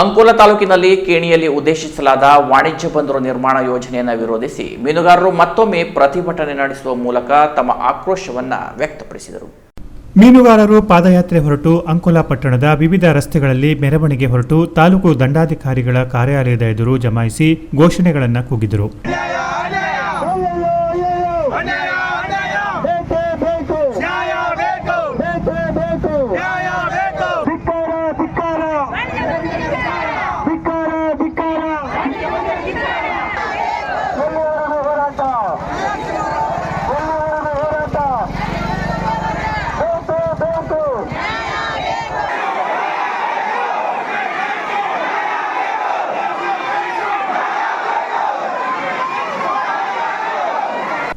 ಅಂಕೋಲ ತಾಲೂಕಿನಲ್ಲಿ ಕೇಣಿಯಲ್ಲಿ ಉದ್ದೇಶಿಸಲಾದ ವಾಣಿಜ್ಯ ಬಂದರು ನಿರ್ಮಾಣ ಯೋಜನೆಯನ್ನು ವಿರೋಧಿಸಿ ಮೀನುಗಾರರು ಮತ್ತೊಮ್ಮೆ ಪ್ರತಿಭಟನೆ ನಡೆಸುವ ಮೂಲಕ ತಮ್ಮ ಆಕ್ರೋಶವನ್ನು ವ್ಯಕ್ತಪಡಿಸಿದರು. ಮೀನುಗಾರರು ಪಾದಯಾತ್ರೆ ಹೊರಟು ಅಂಕೋಲ ಪಟ್ಟಣದ ವಿವಿಧ ರಸ್ತೆಗಳಲ್ಲಿ ಮೆರವಣಿಗೆ ಹೊರಟು ತಾಲೂಕು ದಂಡಾಧಿಕಾರಿಗಳ ಕಾರ್ಯಾಲಯದ ಎದುರು ಜಮಾಯಿಸಿ ಘೋಷಣೆಗಳನ್ನು ಕೂಗಿದರು.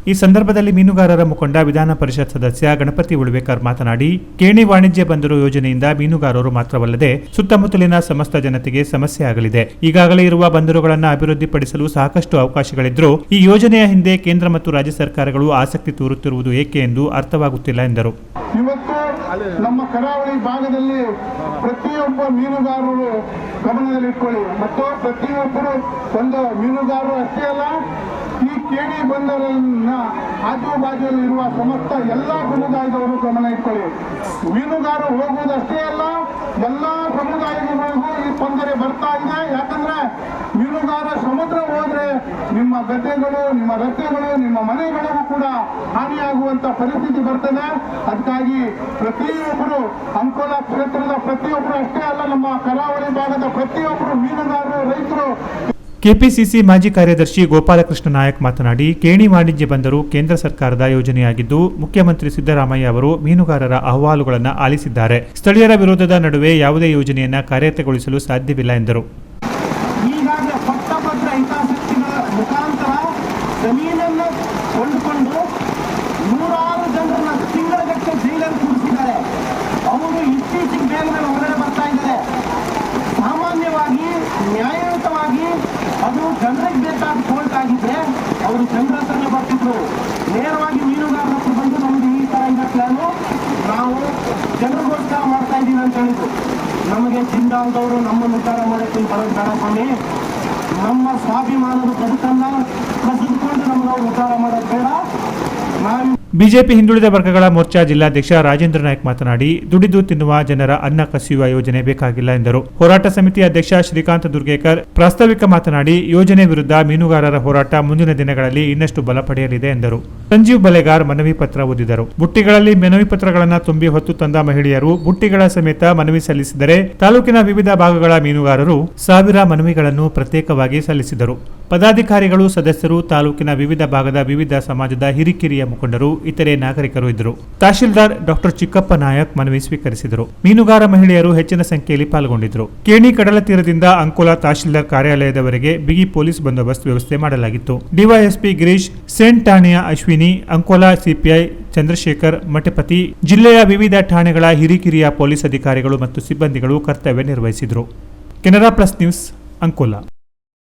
ಈ ಸಂದರ್ಭದಲ್ಲಿ ಮೀನುಗಾರರ ಮುಖಂಡ ವಿಧಾನ ಪರಿಷತ್ ಸದಸ್ಯ ಗಣಪತಿ ಉಳ್ವೇಕರ್ ಮಾತನಾಡಿ, ಕೇಣಿ ವಾಣಿಜ್ಯ ಬಂದರು ಯೋಜನೆಯಿಂದ ಮೀನುಗಾರರು ಮಾತ್ರವಲ್ಲದೆ ಸುತ್ತಮುತ್ತಲಿನ ಸಮಸ್ತ ಜನತೆಗೆ ಸಮಸ್ಯೆ ಆಗಲಿದೆ. ಈಗಾಗಲೇ ಇರುವ ಬಂದರುಗಳನ್ನು ಅಭಿವೃದ್ಧಿಪಡಿಸಲು ಸಾಕಷ್ಟು ಅವಕಾಶಗಳಿದ್ರೂ ಈ ಯೋಜನೆಯ ಹಿಂದೆ ಕೇಂದ್ರ ಮತ್ತು ರಾಜ್ಯ ಸರ್ಕಾರಗಳು ಆಸಕ್ತಿ ತೋರುತ್ತಿರುವುದು ಏಕೆ ಎಂದು ಅರ್ಥವಾಗುತ್ತಿಲ್ಲ ಎಂದರು. ನಮ್ಮ ಕರಾವಳಿ ಭಾಗದಲ್ಲಿ ಪ್ರತಿಯೊಬ್ಬ ಮೀನುಗಾರರು ಗಮನದಲ್ಲಿಟ್ಕೊಳ್ಳಿ. ಮತ್ತು ಪ್ರತಿಯೊಬ್ಬರು ಒಂದು ಮೀನುಗಾರರು ಅಷ್ಟೇ ಅಲ್ಲ ಕೇಳಿ ಬಂದವರನ್ನ ಆಜು ಬಾಜುನಲ್ಲಿ ಇರುವ ಸಮಸ್ತ ಎಲ್ಲಾ ಸಮುದಾಯದವರು ಗಮನ ಇಟ್ಕೊಳ್ಳಿ. ಮೀನುಗಾರರು ಹೋಗುವುದಷ್ಟೇ ಅಲ್ಲ, ಎಲ್ಲಾ ಸಮುದಾಯದವರಿಗೂ ಈ ತೊಂದರೆ ಬರ್ತಾ ಇದೆ. ಯಾಕಂದ್ರೆ ಮೀನುಗಾರ ಸಮುದ್ರ ಹೋದ್ರೆ ನಿಮ್ಮ ಗದ್ದೆಗಳು, ನಿಮ್ಮ ರಸ್ತೆಗಳು, ನಿಮ್ಮ ಮನೆಗಳಿಗೂ ಕೂಡ ಹಾನಿಯಾಗುವಂತ ಪರಿಸ್ಥಿತಿ ಬರ್ತದೆ. ಅದಕ್ಕಾಗಿ ಪ್ರತಿಯೊಬ್ಬರು ಅಂಕೋಲ ಕ್ಷೇತ್ರದ ಪ್ರತಿಯೊಬ್ಬರು ಅಷ್ಟೇ ಅಲ್ಲ, ನಮ್ಮ ಕರಾವಳಿ ಭಾಗದ ಪ್ರತಿಯೊಬ್ಬರು ಮೀನುಗಾರರು, ರೈತರು ಕೆಪಿಸಿಸಿ ಮಾಜಿ ಕಾರ್ಯದರ್ಶಿ ಗೋಪಾಲಕೃಷ್ಣ ನಾಯಕ್ ಮಾತನಾಡಿ, ಕೇಣಿ ವಾಣಿಜ್ಯ ಬಂದರು ಕೇಂದ್ರ ಸರ್ಕಾರದ ಯೋಜನೆಯಾಗಿದ್ದು, ಮುಖ್ಯಮಂತ್ರಿ ಸಿದ್ದರಾಮಯ್ಯ ಅವರು ಮೀನುಗಾರರ ಅಹವಾಲುಗಳನ್ನು ಆಲಿಸಿದ್ದಾರೆ. ಸ್ಥಳೀಯರ ವಿರೋಧದ ನಡುವೆ ಯಾವುದೇ ಯೋಜನೆಯನ್ನು ಕಾರ್ಯಗತಗೊಳಿಸಲು ಸಾಧ್ಯವಿಲ್ಲ ಎಂದರು. ಜನರ ಬರ್ತಿದ್ರು. ನೇರವಾಗಿ ಮೀನುಗಾರರ ಹತ್ರ ಬಂದು ನಮ್ದು ಈ ತರ ಇದೆ ಪ್ಲಾನು ನಾವು ಜನರಿಗೋಸ್ಕರ ಮಾಡ್ತಾ ಇದ್ದೀವಿ ಅಂತ ಹೇಳಿದ್ರು. ನಮಗೆ ಜಿಂದಾಲ್ದವರು ನಮ್ಮನ್ನು ಉದ್ಧಾರ ಮಾಡಕ್ಕೆ ಬರೋದು ಬೇಡ ನಮ್ಮ ಸ್ವಾಭಿಮಾನದ ಬದುಕನ್ನ ಕಸಿದುಕೊಂಡು ನಮ್ಗೆ ಅವ್ರು ಉದ್ಧಾರ ನಾವು ಬಿಜೆಪಿ ಹಿಂದುಳಿದ ವರ್ಗಗಳ ಮೋರ್ಚಾ ಜಿಲ್ಲಾಧ್ಯಕ್ಷ ರಾಜೇಂದ್ರ ನಾಯ್ಕ ಮಾತನಾಡಿ, ದುಡಿದು ತಿನ್ನುವ ಜನರ ಅನ್ನ ಕಸಿಯುವ ಯೋಜನೆ ಬೇಕಾಗಿಲ್ಲ ಎಂದರು. ಹೋರಾಟ ಸಮಿತಿ ಅಧ್ಯಕ್ಷ ಶ್ರೀಕಾಂತ್ ದುರ್ಗೇಕರ್ ಪ್ರಾಸ್ತಾವಿಕ ಮಾತನಾಡಿ, ಯೋಜನೆ ವಿರುದ್ಧ ಮೀನುಗಾರರ ಹೋರಾಟ ಮುಂದಿನ ದಿನಗಳಲ್ಲಿ ಇನ್ನಷ್ಟು ಬಲ ಪಡೆಯಲಿದೆ ಎಂದರು. ಸಂಜೀವ್ ಬಲೆಗಾರ್ ಮನವಿ ಪತ್ರ ಓದಿದರು. ಬುಟ್ಟಿಗಳಲ್ಲಿ ಮನವಿ ಪತ್ರಗಳನ್ನು ತುಂಬಿ ಹೊತ್ತು ತಂದ ಮಹಿಳೆಯರು ಬುಟ್ಟಿಗಳ ಸಮೇತ ಮನವಿ ಸಲ್ಲಿಸಿದರೆ ತಾಲೂಕಿನ ವಿವಿಧ ಭಾಗಗಳ ಮೀನುಗಾರರು ಸಾವಿರ ಮನವಿಗಳನ್ನು ಪ್ರತ್ಯೇಕವಾಗಿ ಸಲ್ಲಿಸಿದರು. ಪದಾಧಿಕಾರಿಗಳು, ಸದಸ್ಯರು, ತಾಲೂಕಿನ ವಿವಿಧ ಭಾಗದ ವಿವಿಧ ಸಮಾಜದ ಹಿರಿಕಿರಿಯ ಮುಖಂಡರು, ಇತರೆ ನಾಗರಿಕರು ಇದ್ದರು. ತಹಶೀಲ್ದಾರ್ ಡಾಕ್ಟರ್ ಚಿಕ್ಕಪ್ಪ ನಾಯಕ್ ಮನವಿ ಸ್ವೀಕರಿಸಿದರು. ಮೀನುಗಾರ ಮಹಿಳೆಯರು ಹೆಚ್ಚಿನ ಸಂಖ್ಯೆಯಲ್ಲಿ ಪಾಲ್ಗೊಂಡಿದ್ದರು. ಕೇಣಿ ಕಡಲ ತೀರದಿಂದ ಅಂಕೋಲಾ ತಹಶೀಲ್ದಾರ್ ಕಾರ್ಯಾಲಯದವರೆಗೆ ಬಿಗಿ ಪೊಲೀಸ್ ಬಂದೋಬಸ್ತ್ ವ್ಯವಸ್ಥೆ ಮಾಡಲಾಗಿತ್ತು. ಡಿವೈಎಸ್ಪಿ ಗಿರೀಶ್, ಸೇಂಟ್ ಠಾಣೆಯ ಅಶ್ವಿನಿ, ಅಂಕೋಲಾ ಸಿಪಿಐ ಚಂದ್ರಶೇಖರ್, ಮಠಪತಿ, ಜಿಲ್ಲೆಯ ವಿವಿಧ ಠಾಣೆಗಳ ಹಿರಿಕಿರಿಯ ಪೊಲೀಸ್ ಅಧಿಕಾರಿಗಳು ಮತ್ತು ಸಿಬ್ಬಂದಿಗಳು ಕರ್ತವ್ಯ ನಿರ್ವಹಿಸಿದರು. Canara plus news Ankola.